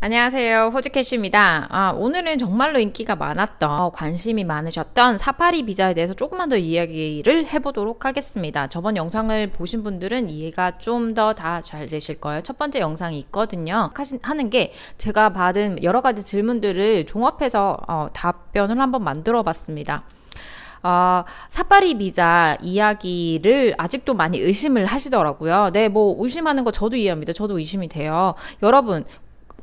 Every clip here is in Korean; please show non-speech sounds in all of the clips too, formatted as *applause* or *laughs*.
안녕하세요. 호주캐시입니다. 아, 오늘은 정말로 인기가 많았던, 어, 관심이 많으셨던 사파리 비자에 대해서 조금만 더 이야기를 해보도록 하겠습니다. 저번 영상을 보신 분들은 이해가 좀 더 다 잘 되실 거예요. 첫 번째 영상이 있거든요. 하신, 하는 게 제가 받은 여러 가지 질문들을 종합해서 어, 답변을 한번 만들어 봤습니다. 어, 사파리 비자 이야기를 아직도 많이 의심을 하시더라고요. 네, 뭐 의심하는 거 저도 이해합니다. 저도 의심이 돼요. 여러분,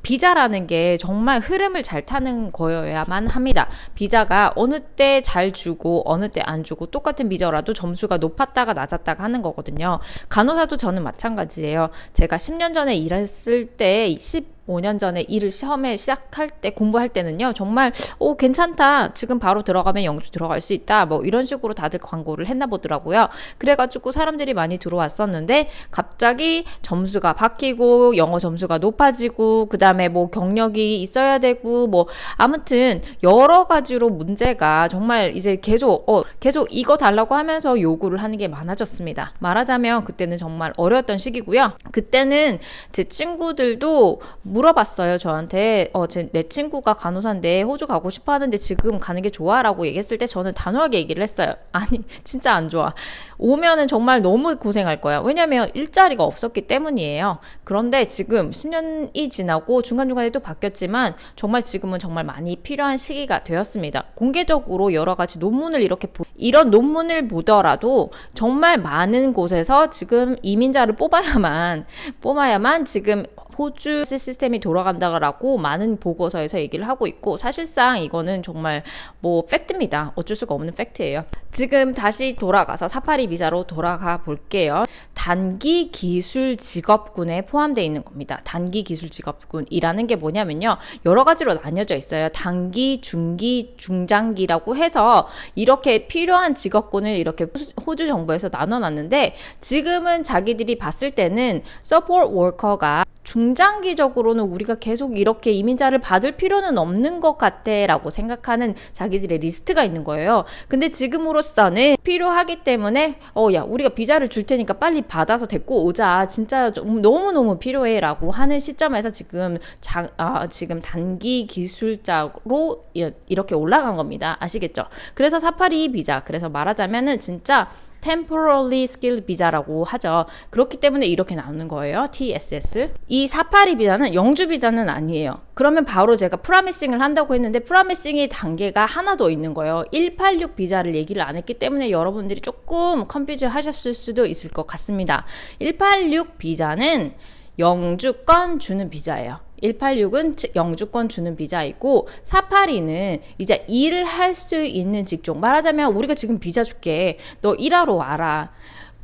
비자라는 게 정말 흐름을 잘 타는 거여야만 합니다. 비자가 어느 때 잘 주고 어느 때 안 주고 똑같은 비자라도 점수가 높았다가 낮았다가 하는 거거든요. 간호사도 저는 마찬가지예요. 제가 10년 전에 일했을 때 10, 5년 전에 일을 시험에 시작할 때 공부할 때는요 정말 오 괜찮다. 지금 바로 들어가면 영주 들어갈 수 있다. 뭐 이런 식으로 다들 광고를 했나 보더라고요. 그래가지고 사람들이 많이 들어왔었는데 갑자기 점수가 바뀌고 영어 점수가 높아지고 그 다음에 뭐 경력이 있어야 되고 뭐 아무튼 여러 가지로 문제가 정말 이제 계속 어 계속 이거 달라고 하면서 요구를 하는 게 많아졌습니다. 말하자면 그때는 정말 어려웠던 시기고요. 그때는 제 친구들도 물어봤어요 저한테. 어, 제, 내 친구가 간호사인데 호주 가고 싶어 하는데 지금 가는 게 좋아 라고 얘기했을 때 저는 단호하게 얘기를 했어요. *laughs* 아니 진짜 안 좋아. 오면은 정말 너무 고생할 거야. 왜냐면 일자리가 없었기 때문이에요. 그런데 지금 10년이 지나고 중간중간에 또 바뀌었지만 정말 지금은 정말 많이 필요한 시기가 되었습니다. 공개적으로 여러 가지 논문을 이렇게 보, 이런 논문을 보더라도 정말 많은 곳에서 지금 이민자를 뽑아야만 뽑아야만 지금 호주 시스템이 돌아간다라고 많은 보고서에서 얘기를 하고 있고 사실상 이거는 정말 뭐 팩트입니다. 어쩔 수가 없는 팩트예요. 지금 다시 돌아가서 사파리 비자로 돌아가 볼게요. 단기 기술 직업군에 포함되어 있는 겁니다. 단기 기술 직업군이라는 게 뭐냐면요. 여러 가지로 나뉘어져 있어요. 단기, 중기, 중장기라고 해서 이렇게 필요한 직업군을 이렇게 호주 정부에서 나눠 놨는데 지금은 자기들이 봤을 때는 서포트 워커가 중장기적으로는 우리가 계속 이렇게 이민자를 받을 필요는 없는 것 같아라고 생각하는 자기들의 리스트가 있는 거예요. 근데 지금으로서는 필요하기 때문에 어 야 우리가 비자를 줄 테니까 빨리 받아서 데리고 오자. 진짜 너무 너무 필요해라고 하는 시점에서 지금 장, 아, 지금 단기 기술자로 이렇게 올라간 겁니다. 아시겠죠? 그래서 사파리 비자. 그래서 말하자면은 진짜 temporarily skilled 비자라고 하죠. 그렇기 때문에 이렇게 나오는 거예요. TSS. 이 사파리 비자는 영주 비자는 아니에요. 그러면 바로 제가 프라미싱을 한다고 했는데 프라미싱의 단계가 하나 더 있는 거예요. 186 비자를 얘기를 안 했기 때문에 여러분들이 조금 컨퓨즈 하셨을 수도 있을 것 같습니다. 186 비자는 영주권 주는 비자예요. 186은 영주권 주는 비자이고 482는 이제 일을 할 수 있는 직종. 말하자면 우리가 지금 비자 줄게. 너 일하러 와라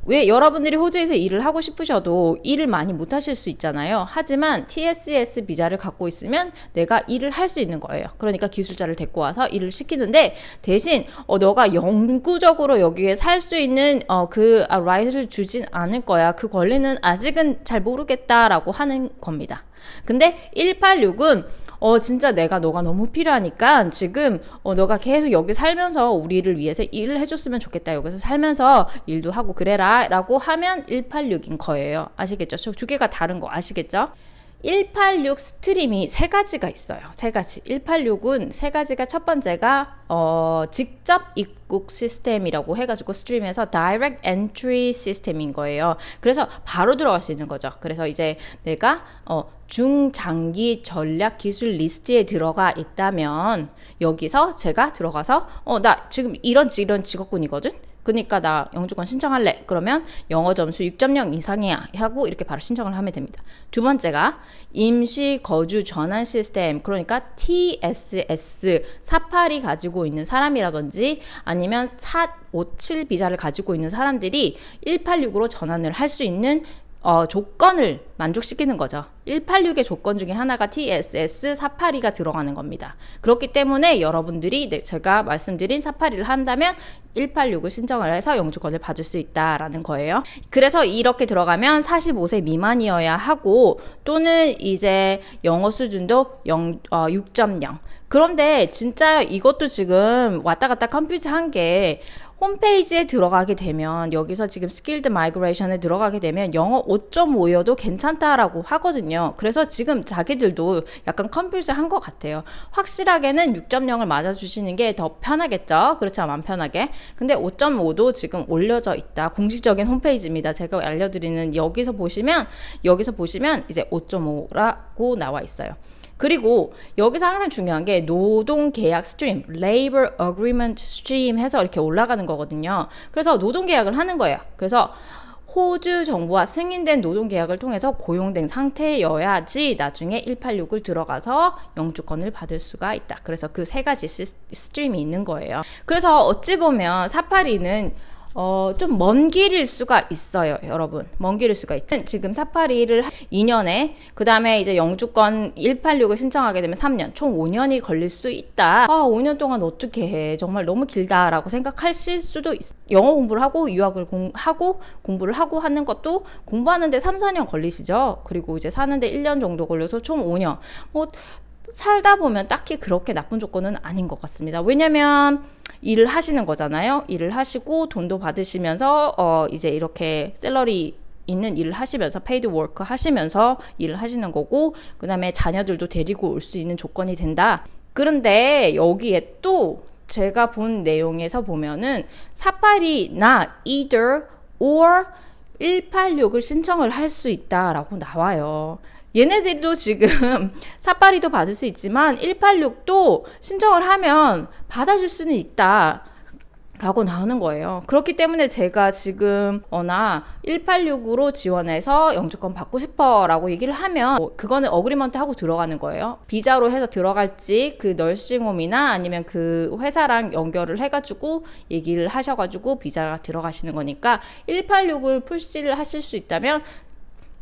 왜 여러분들이 호주에서 일을 하고 싶으셔도 일을 많이 못 하실 수 있잖아요. 하지만 TSS 비자를 갖고 있으면 내가 일을 할 수 있는 거예요. 그러니까 기술자를 데리고 와서 일을 시키는데 대신 어 너가 영구적으로 여기에 살 수 있는 어 그 아, 라이트를 주진 않을 거야. 그 권리는 아직은 잘 모르겠다라고 하는 겁니다. 근데 186은 어 진짜 내가 너가 너무 필요하니까 지금 어 너가 계속 여기 살면서 우리를 위해서 일을 해줬으면 좋겠다 여기서 살면서 일도 하고 그래라라고 하면 186인 거예요 아시겠죠? 두 개가 다른 거 아시겠죠? 186 스트림이 세 가지가 있어요. 세 가지. 186은 세 가지가 첫 번째가 어, 직접 입국 시스템이라고 해가지고 스트림에서 Direct Entry 시스템인 거예요. 그래서 바로 들어갈 수 있는 거죠. 그래서 이제 내가 어, 중장기 전략 기술 리스트에 들어가 있다면 여기서 제가 들어가서 어, 나 지금 이런 이런 직업군이거든. 그러니까 나 영주권 신청할래. 그러면 영어 점수 6.0 이상이야 하고 이렇게 바로 신청을 하면 됩니다. 두 번째가 임시 거주 전환 시스템 그러니까 TSS 사파리 가지고 있는 사람이라든지 아니면 457 비자를 가지고 있는 사람들이 186으로 전환을 할 수 있는 어, 조건을 만족시키는 거죠. 186의 조건 중에 하나가 TSS 사파리가 들어가는 겁니다. 그렇기 때문에 여러분들이 제가 말씀드린 사파리를 한다면 186을 신청을 해서 영주권을 받을 수 있다라는 거예요. 그래서 이렇게 들어가면 45세 미만이어야 하고 또는 이제 영어 수준도 0, 어, 6.0. 그런데 진짜 이것도 지금 왔다 갔다 컴퓨터 한게 홈페이지에 들어가게 되면 여기서 지금 스킬드 마이그레이션에 들어가게 되면 영어 5.5여도 괜찮다라고 하거든요. 그래서 지금 자기들도 약간 컨퓨즈 한 것 같아요. 확실하게는 6.0을 맞아주시는 게 더 편하겠죠. 그렇죠. 마음 편하게. 근데 5.5도 지금 올려져 있다. 공식적인 홈페이지입니다. 제가 알려드리는 여기서 보시면 여기서 보시면 이제 5.5라고 나와 있어요. 그리고 여기서 항상 중요한 게 노동 계약 스트림, labor agreement stream 해서 이렇게 올라가는 거거든요. 그래서 노동 계약을 하는 거예요. 그래서 호주 정부와 승인된 노동 계약을 통해서 고용된 상태여야지 나중에 186을 들어가서 영주권을 받을 수가 있다. 그래서 그 세 가지 시- 스트림이 있는 거예요. 그래서 어찌 보면 사파리는 어, 좀 먼 길일 수가 있어요, 여러분. 먼 길일 수가 있죠. 지금 사파리를 2년에, 그 다음에 이제 영주권 186을 신청하게 되면 3년, 총 5년이 걸릴 수 있다. 아, 5년 동안 어떻게 해. 정말 너무 길다라고 생각하실 수도 있어. 영어 공부를 하고, 유학을 공, 하고, 공부를 하고 하는 것도 공부하는데 3, 4년 걸리시죠? 그리고 이제 사는데 1년 정도 걸려서 총 5년. 뭐, 살다 보면 딱히 그렇게 나쁜 조건은 아닌 것 같습니다. 왜냐면 일을 하시는 거잖아요. 일을 하시고 돈도 받으시면서 어 이제 이렇게 셀러리 있는 일을 하시면서 페이드 워크 하시면서 일을 하시는 거고 그다음에 자녀들도 데리고 올 수 있는 조건이 된다. 그런데 여기에 또 제가 본 내용에서 보면은 사파리나 either or 186을 신청을 할 수 있다라고 나와요. 얘네들도 지금 *laughs* 사파리도 받을 수 있지만 186도 신청을 하면 받아줄 수는 있다. 라고 나오는 거예요. 그렇기 때문에 제가 지금 어나 186으로 지원해서 영주권 받고 싶어 라고 얘기를 하면 뭐 그거는 어그리먼트 하고 들어가는 거예요. 비자로 해서 들어갈지 그 널싱홈이나 아니면 그 회사랑 연결을 해가지고 얘기를 하셔가지고 비자가 들어가시는 거니까 186을 푸시를 하실 수 있다면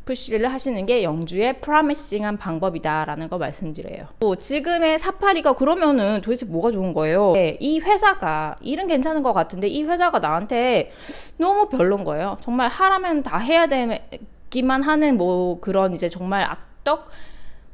푸시를 하시는 게 영주의 프라미싱한 방법이다라는 거 말씀드려요. 또 지금의 사파리가 그러면은 도대체 뭐가 좋은 거예요? 네, 이 회사가 일은 괜찮은 것 같은데 이 회사가 나한테 너무 별론 거예요. 정말 하라면 다 해야 되기만 하는 뭐 그런 이제 정말 악덕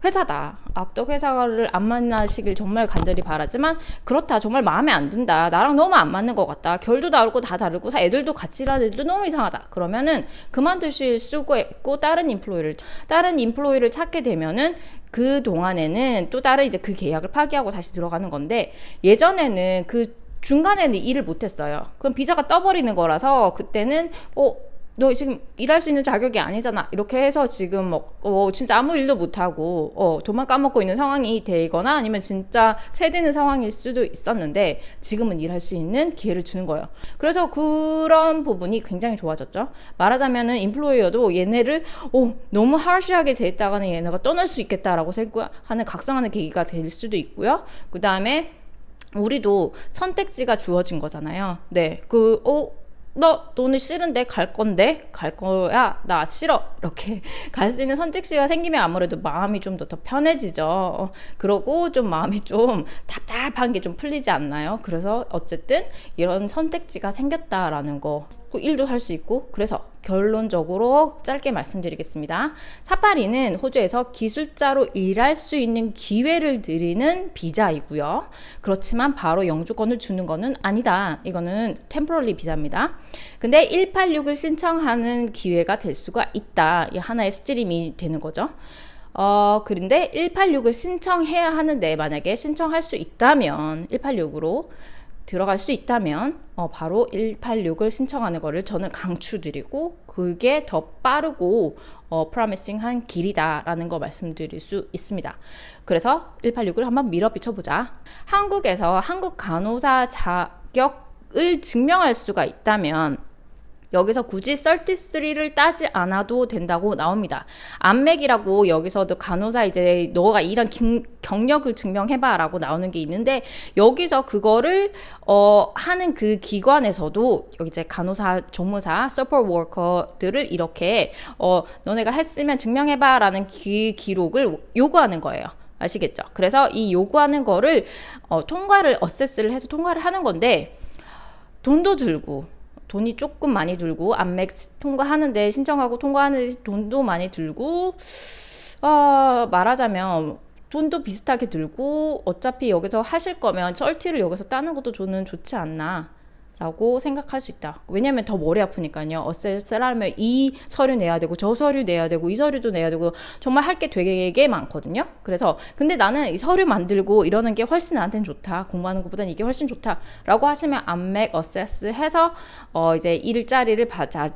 회사다. 악덕 회사를 안 만나시길 정말 간절히 바라지만 그렇다. 정말 마음에 안 든다. 나랑 너무 안 맞는 것 같다. 결도 다르고 다 다르고 다 애들도 같이 일하는 애들도 너무 이상하다. 그러면은 그만두실 수가 있고 다른 인플로이를 다른 인플로이를 찾게 되면은 그 동안에는 또 다른 이제 그 계약을 파기하고 다시 들어가는 건데 예전에는 그 중간에는 일을 못했어요. 그럼 비자가 떠버리는 거라서 그때는 어. 너 지금 일할 수 있는 자격이 아니잖아. 이렇게 해서 지금 뭐, 어, 진짜 아무 일도 못하고, 어, 돈만 까먹고 있는 상황이 되거나 아니면 진짜 세대는 상황일 수도 있었는데 지금은 일할 수 있는 기회를 주는 거예요. 그래서 그런 부분이 굉장히 좋아졌죠. 말하자면은 인플로이어도 얘네를, 오, 너무 하시하게 돼 있다가는 얘네가 떠날 수 있겠다라고 생각하는 각성하는 계기가 될 수도 있고요. 그 다음에 우리도 선택지가 주어진 거잖아요. 네. 그, 어, 너 돈을 싫은데 갈 건데? 갈 거야? 나 싫어. 이렇게 *laughs* 갈 수 있는 선택지가 생기면 아무래도 마음이 좀 더 더 편해지죠. 어, 그러고 좀 마음이 좀 답답한 게 좀 풀리지 않나요? 그래서 어쨌든 이런 선택지가 생겼다라는 거 일도 할 수 있고 그래서 결론적으로 짧게 말씀드리겠습니다. 사파리는 호주에서 기술자로 일할 수 있는 기회를 드리는 비자이고요. 그렇지만 바로 영주권을 주는 거는 아니다. 이거는 템포럴리 비자입니다. 근데 186을 신청하는 기회가 될 수가 있다. 이 하나의 스트림이 되는 거죠. 어, 그런데 186을 신청해야 하는데 만약에 신청할 수 있다면 186으로 들어갈 수 있다면 어, 바로 186을 신청하는 거를 저는 강추드리고 그게 더 빠르고 어, 프라미싱한 길이다라는 거 말씀드릴 수 있습니다. 그래서 186을 한번 밀어붙여 보자. 한국에서 한국 간호사 자격을 증명할 수가 있다면 여기서 굳이 33를 따지 않아도 된다고 나옵니다. 안맥이라고 여기서도 간호사 이제 너가 긴, 경력을 증명해봐 라고 나오는 게 있는데 여기서 그거를 어, 하는 그 기관에서도 여기 이제 간호사, 조무사, 서포트 워커들을 이렇게 어, 너네가 했으면 증명해봐 라는 기, 기록을 요구하는 거예요. 아시겠죠? 그래서 이 요구하는 거를 어, 통과를 어세스를 해서 통과를 하는 건데 돈도 들고 돈이 조금 많이 들고 안맥 통과하는데 신청하고 통과하는데 돈도 많이 들고 어, 말하자면 돈도 비슷하게 들고 어차피 여기서 하실 거면 썰티를 여기서 따는 것도 저는 좋지 않나 라고 생각할 수 있다. 왜냐면 더 머리 아프니까요. 어세스라면 이 서류 내야 되고 저 서류 내야 되고 이 서류도 내야 되고 정말 할 게 되게 많거든요. 그래서 근데 나는 이 서류 만들고 이러는 게 훨씬 나한테는 좋다. 공부하는 것보다는 이게 훨씬 좋다라고 하시면 안맥 어세스 해서 어 이제 일자리를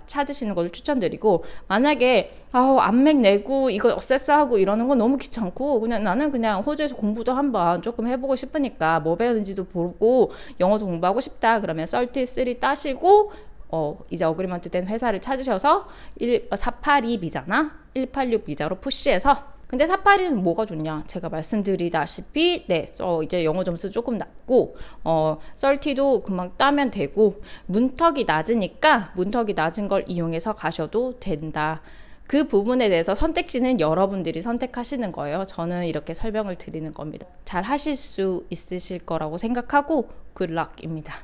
찾으시는 걸 추천드리고 만약에 아우 안맥 내고 이거 어세스하고 이러는 건 너무 귀찮고 그냥 나는 그냥 호주에서 공부도 한번 조금 해보고 싶으니까 뭐 배우는지도 보고 영어도 공부하고 싶다 그러면 썰티 3 따시고 어 이제 어그리먼트 된 회사를 찾으셔서 1 482 비자나 186 비자로 푸시해서 근데 482는 뭐가 좋냐? 제가 말씀드리다시피 네, 어, 이제 영어 점수 조금 낮고 어, 썰티도 금방 따면 되고 문턱이 낮으니까 문턱이 낮은 걸 이용해서 가셔도 된다. 그 부분에 대해서 선택지는 여러분들이 선택하시는 거예요. 저는 이렇게 설명을 드리는 겁니다. 잘 하실 수 있으실 거라고 생각하고 굿락입니다.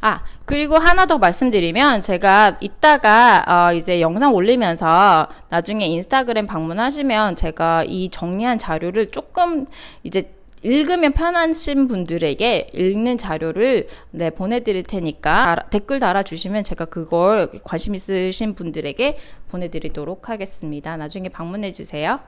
아, 그리고 하나 더 말씀드리면 제가 이따가 어, 이제 영상 올리면서 나중에 인스타그램 방문하시면 제가 이 정리한 자료를 조금 이제 읽으면 편하신 분들에게 읽는 자료를 네, 보내드릴 테니까 댓글 달아주시면 제가 그걸 관심 있으신 분들에게 보내드리도록 하겠습니다. 나중에 방문해 주세요.